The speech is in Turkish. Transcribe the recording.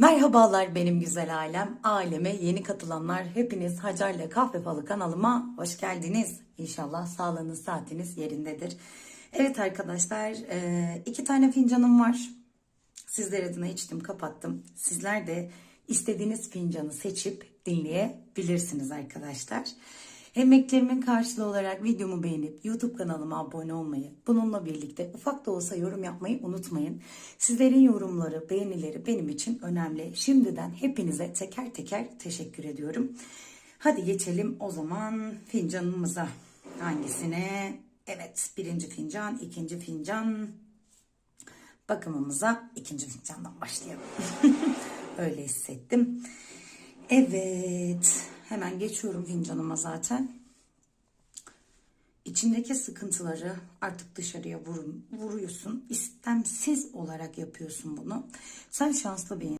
Merhabalar benim güzel ailem. Aileme yeni katılanlar hepiniz Hacer'le Kahve Falı kanalıma hoş geldiniz. İnşallah sağlığınız saatiniz yerindedir. Evet arkadaşlar e, iki tane fincanım var. Sizler adına içtim kapattım. Sizler de istediğiniz fincanı seçip dinleyebilirsiniz arkadaşlar. Emeklerimin karşılığı olarak videomu beğenip YouTube kanalıma abone olmayı, bununla birlikte ufak da olsa yorum yapmayı unutmayın. Sizlerin yorumları, beğenileri benim için önemli. Şimdiden hepinize teker teker teşekkür ediyorum. Hadi geçelim o zaman fincanımıza. Hangisine? Evet, birinci fincan, ikinci fincan. Bakımımıza ikinci fincandan başlayalım. Öyle hissettim. Evet. Hemen geçiyorum fincanıma zaten. İçindeki sıkıntıları artık dışarıya vur, vuruyorsun. İstemsiz olarak yapıyorsun bunu. Sen şanslı bir